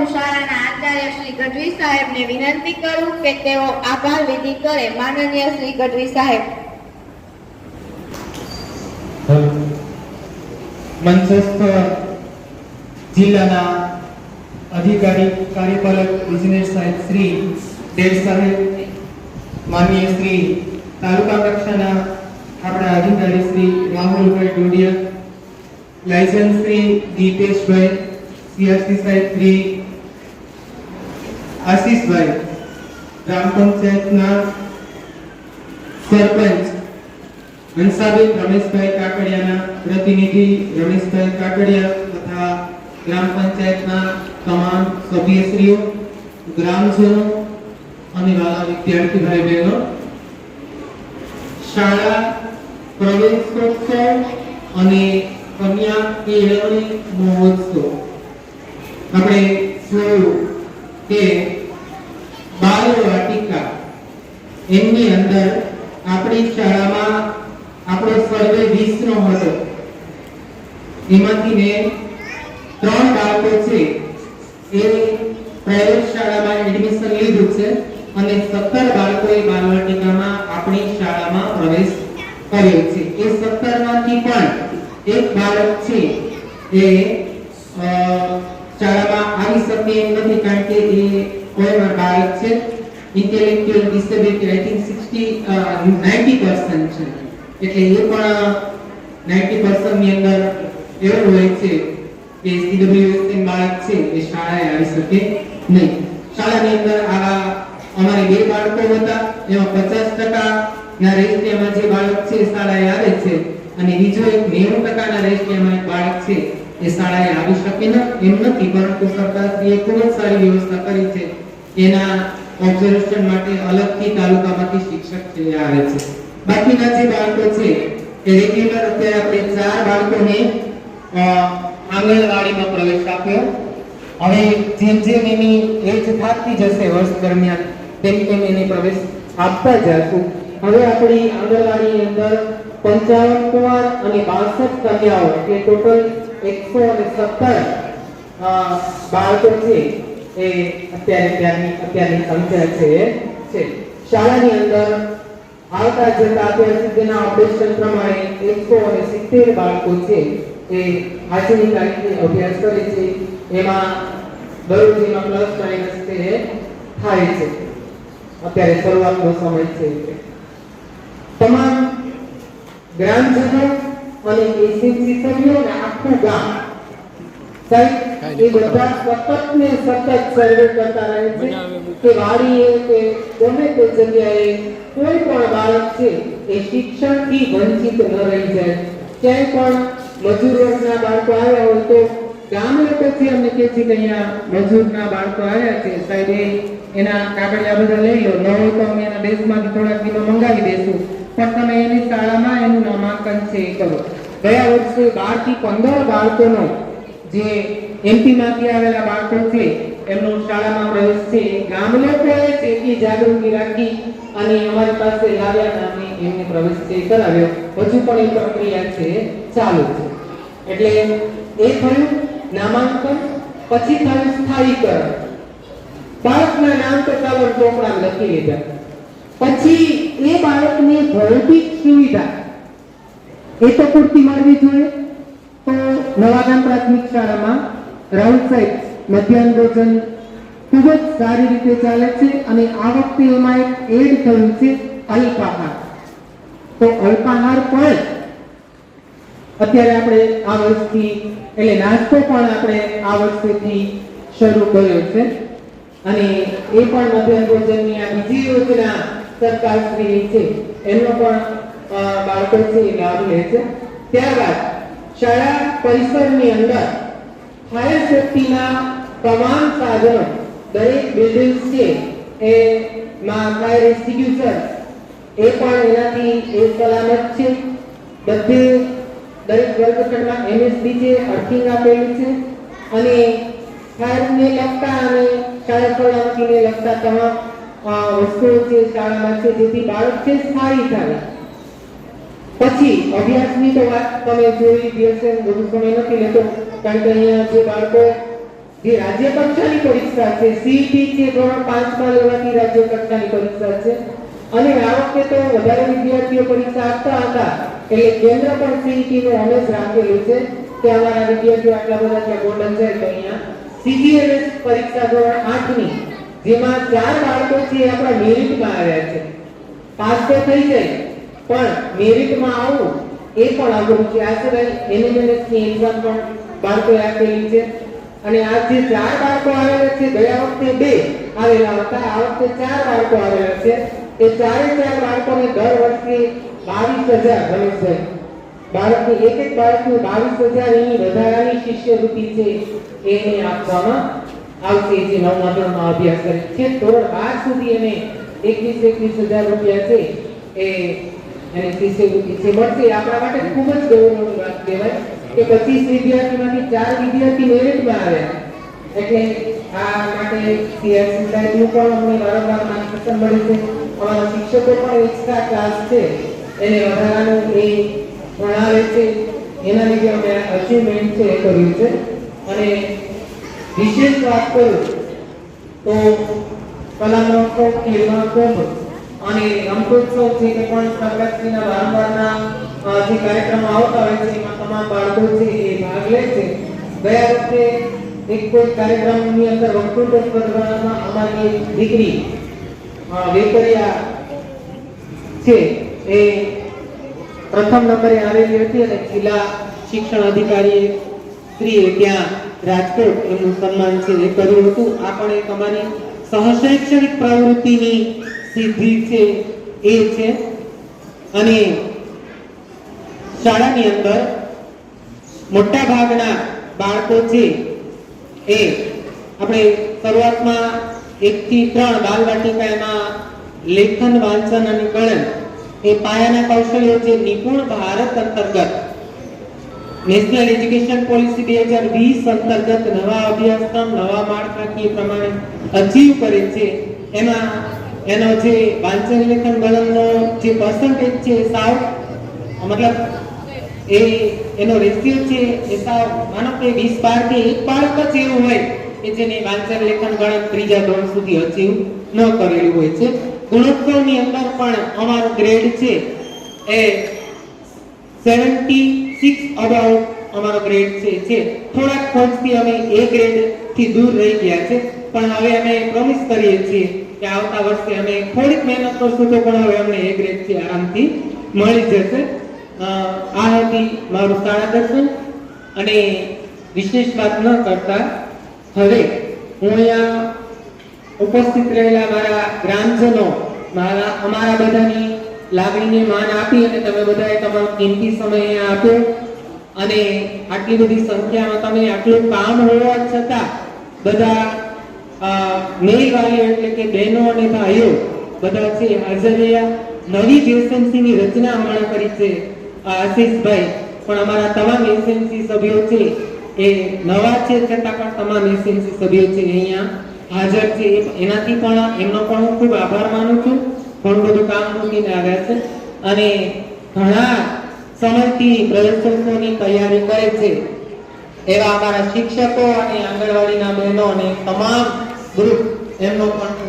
હું આચાર્ય શ્રી ગઢવી સાહેબને વિનંતી કરું કે તેઓ આભાર વિધિ કરે. માનનીય શ્રી ગઢવી સાહેબ. મંચસ્થ જિલ્લાના અધિકારી કાર્યપાલક ઇજનેર સાહેબ શ્રી દેવ સાહેબ, માનનીય શ્રી તાલુકા કક્ષાના આપણા અધિકારી શ્રી રાહુલભાઈ ડોડિયા, લાયસન્સ શ્રી દીપેશભાઈ, સીઆરસી સાહેબ શ્રી આશીષભાઈ, ગ્રામ પંચાયતના સરપંચ હંસાબેન રમેશભાઈ કાકડિયાના પ્રતિનિધિ રમેશભાઈ કાકડિયા તથા ગ્રામ પંચાયતના તમામ સભ્યશ્રીઓ, ગ્રામજનો અને વાલા વિદ્યાર્થી બહેનો. શાળા, પ્રવેશોત્સવ અને કન્યા કેળવણી મહોત્સવ. આપણે જોયું કે બાલ વાટિકા એમની અંદર આપણી શાળામાં આપણો સર્વે વીસનો હતો. એમાંથી મેં ત્રણ બાળકો છે. એ શાળામાં એડમિશન લીધું છે અને સત્તર બાળકોએ બાલવાટિકામાં આપણી શાળામાં પ્રવેશ કર્યો છે. એ સત્તરમાંથી પણ એક બાળક છે એ શાળામાં આવી શકે એમ નથી કારણ કે એ પણ બાળક છે. Intellectual disability I think 60 uh, 90% છે. એટલે એ પણ 90% ની અંદર એવું હોય છે કે સીડબ્લ્યુએસ બાળક છે એ શાળાએ આવી શકે નહીં. શાળાની અંદર આવા અમારે બે બાળકો હતા એમાં પચાસ ટકા ના રેશિયામાં જે બાળક છે શાળાએ આવે છે અને બીજો એક નેવું ટકાના રેશિયામાં એક બાળક છે એ શાળાએ આવી શકે ન એમ નથી પરંતુ સરકારશ્રીએ ખૂબ જ સારી વ્યવસ્થા કરી છે. એના ઓબ્ઝર્વેશન માટે અલગથી તાલુકામાંથી શિક્ષક છે આવે છે. બાકીના જે બાળકો છે, એ રેગ્યુલર અત્યારે આપણે ચાર બાળકોને આંગણવાડીમાં પ્રવેશ આપ્યો હવે જેમ જેમ એની એજ થતી જશે વર્ષ દરમિયાન, તેમ તેમ એને પ્રવેશ આપતા જશું. હવે આપણી આંગણવાડીની અંદર પંચાવન કુમાર અને બાસઠ કન્યાઓ એ ટોટલ એકસો અને સત્તર બાળકો છે. એ અત્યારે ત્યાંની અત્યારની સંખ્યા છે એ છે. શાળાની અંદર આવતા જતા અત્યાર સુધીના અપડેશન પ્રમાણે એકસો અને સિત્તેર બાળકો છે, એ આજની તારીખે અભ્યાસ કરે છે. એમાં દરરોજીમાં પ્લસ માઇનસ એ થાય છે. અત્યારે શરૂઆતનો સમય છે. તમામ ગ્રામજનો અને એસએમસી સભ્યો અને આખું ગામ સાહેબ એ બધા સતત ને સતત સર્વે કરતા રહે છે કે વાડીએ કે ગમે તે જગ્યાએ કોઈ પણ બાળક છે એ શિક્ષણથી વંચિત ન રહી જાય. ક્યાંય પણ મજૂર વર્ગના બાળકો આવ્યા હોય તો ગામ લોકોથી અમને કહે છે કે અહીંયા મજૂરના બાળકો આવ્યા છે. સાહેબ એના કાગળિયા બધા લઈ લો. ન હોય તો અમે એના દેશમાંથી થોડાક કિલો મંગાવી પણ તમે એની શાળામાં એનું નામાંકન છે એ કરો. ગયા વર્ષે બારથી પંદર બાળકોનો જે એમપીમાંથી આવેલા બાળકો છે એમનો શાળામાં પ્રવેશ છે ગામ લોકોએ તેથી જાગૃતિ રાખી અને અમારી પાસે લાવ્યા અને એમને પ્રવેશ છે કરાવ્યો. હજુ પણ એ પ્રક્રિયા છે, ચાલુ છે. એટલે એ થયું નામાંકન, પછી થયું સ્થાયીકરણ. બાળકના નામ તો પણ ચોપડા લખી લીધા. પછી એ બાળકને ભૌતિક સુવિધા. એ તો પૂરતી મળવી જોઈએ. તો નવાગામ પ્રાથમિક શાળામાં રાઉન્ડ સાહેબ મધ્યાહન ભોજન ખૂબ જ સારી રીતે ચાલે છે અને આ વખતે એમાં એક એડ થયું છે અલ્પાહાર. તો અલ્પાહાર પણ અત્યારે આપણે આ વર્ષથી, એટલે નાસ્તો પણ આપણે આ વર્ષેથી શરૂ કર્યો છે. અને એ પણ મધ્યાહન ભોજનની આ બીજી યોજના સરકારશ્રીની છે. એનો પણ બાળકો છે લાભ લે છે. ત્યારબાદ શાળા પરિસરની અંદર ફાયર સેફટીના તમામ સાધનો દરેક બિલ્ડિંગ છે એ માં ફાયર એક્સ્ટિંગ્યુશર એ પણ એનાથી એ સલામત છે. બધે દરેક વર્ગખંડમાં એમએસબી છે, અર્થિંગ આપેલી છે અને ફાયરને લગતા અને શાળા સલામતીને લગતા તમામ વસ્તુઓ છે શાળામાં છે, જેથી બાળક છે સ્થાયી થાય. પછી અભ્યાસની તો વાત તમે જોઈ, દિવસે વધુ સમય નથી લેતો, કારણ કે અહીંયા જે બાળકો, જે રાજ્ય કક્ષાની પરીક્ષા છે સીઈટી છે, ધોરણ પાંચમાં લેવાતી રાજ્ય કક્ષાની પરીક્ષા છે. અને આ વખતે તો વધારે વિદ્યાર્થીઓ પરીક્ષા આપતા હતા, એટલે કેન્દ્ર પણ સીઈટી નું હંમેશ રાખેલું છે કે અમારા વિદ્યાર્થીઓ આટલા બધા ત્યાં ગોલ્ડન છે તો અહીંયા સીજીએલએસ પરીક્ષા ધોરણ આઠની, જેમાં ચાર બાળકો છે આપણા મેરિટમાં આવ્યા છે. પાસ તો થઈ જાય પણ મેરિટમાં આવું, એ પણ અઘરું છે આ સિવાય એનએમએનએસ એક્ઝામ પણ બાળકોએ આપેલી છે. અને આ જે ચાર બાળકો આવેલા છે. ગયા વખતે બે આવેલા હતા. આ વખતે ચાર બાળકો આવેલા છે. એ ચારે ચાર બાળકોને દર વર્ષે બાવીસ હજાર રમેશભાઈ બાળકની એક એક બાળકને બાવીસ હજાર એની વધારાની શિષ્યવૃત્તિ છે એને આપવામાં આવશે. જે નવમા ધોરણમાં અભ્યાસ કરે છે. ધોરણ બાર સુધી એને એકવીસ એકવીસ હજાર રૂપિયા છે. એ એને શિષ્યવૃત્તિ છે આપણા માટે ખૂબ જ ગૌરવની વાત કહેવાય કે પચીસ વિદ્યાર્થીમાંથી ચાર વિદ્યાર્થી મેરિટમાં આવ્યા. એટલે આ માટે સીઆરસી સાહેબનું પણ અમને વારંવાર માર્ગદર્શન મળે છે. અમારા શિક્ષકો પણ એક્સ્ટ્રા ક્લાસ છે. એને વધારાનું એ ભણાવે છે. એના લીધે અમે અચીવમેન્ટ છે એ કર્યું છે. અને વિશેષ વાત કરું તો કલા મહોત્સવ મહોત્સવ અને રમતોત્સવ પણ સરકારશ્રીના વારંવારના જે કાર્યક્રમો આવતા હોય છે, એમાં તમામ બાળકો છે એ ભાગ લે છે. ગયા વખતે એક કોઈ કાર્યક્રમની અંદર વક્તૃત્વ સ્પર્ધામાં અમારી દીકરી વેકરિયા છે એ પ્રથમ નંબરે આવેલી હતી અને જિલ્લા શિક્ષણ અધિકારી શ્રીએ ત્યાં રાજકોટ એમનું સન્માન છે એ કર્યું હતું. આ પણ એક અમારી સહશૈક્ષણિક પ્રવૃત્તિની સિદ્ધિ છે, એ છે. અને શાળાની અંદર મોટા ભાગના બાળકો છે, એ આપણે શરૂઆતમાં એક થી ત્રણ બાલવાટિકા એમાં લેખન, વાંચન અને ગણન એ પાયાના કૌશલ્યો છે નિપુણ ભારત અંતર્ગત. નેશનલ એજ્યુકેશન પોલિસી બે હજાર વીસ અંતર્ગત નવા અભ્યાસક્રમ, નવા માળખાકીય પ્રમાણે અચીવ કરે છે. એમાં એનો જે વાંચન લેખન ગણનનો જે પર્સન્ટેજ છે એ સાવ, મતલબ એ, એનો રેશિયો છે એ સાવ, માનો કે વીસ બાર કે એક બાળક જ એવું હોય કે જેને વાંચન લેખન ગણન ત્રીજા ધોરણ સુધી અચીવ ન કરેલું હોય છે. ગુણોત્સવની અંદર પણ અમારો ગ્રેડ છે એ 76 અબાઉટ અમારો ગ્રેડ છે છે થોડાક ખર્ચથી અમે એ ગ્રેડથી દૂર રહી ગયા છે. પણ હવે અમે પ્રોમિસ કરીએ છીએ કે આવતા વર્ષે અમે થોડીક મહેનત કરશું તો પણ હવે અમને એ ગ્રેડથી આરામથી મળી જશે. આ હતી મારું શાળા દર્શન અને વિશેષ વાત ન કરતા હવે હું અહીંયા ઉપસ્થિત રહેલા મારા ગ્રામજનો, મારા, અમારા બધાની લાગણીને માન આપી અને તમે બધાએ તમારો કિંમતી સમય આપ્યો. અને આટલી બધી સંખ્યામાં તમે આટલું કામ હોવા છતાં બધા અ, મેલ વાલીઓ એટલે કે બહેનો અને ભાઈઓ બધા છે હાજર રહ્યા. નવી જ ની રચના હમણાં કરી છે આ આશીષભાઈ. પણ અમારા તમામ એસએમસી સભ્યો છે એ નવા છે છતાં પણ તમામ એસએમસી સભ્યો છે અહીંયા હાજર છે. એનાથી પણ એમનો પણ હું ખૂબ આભાર માનું છું. ઘણું બધું કામ મૂકીને આવ્યા છે અને ઘણા સમયથી પ્રવેશોત્સવની તૈયારી કરે છે. એવા અમારા શિક્ષકો અને આંગણવાડીના બહેનો અને તમામ ગ્રુપ એમનો પણ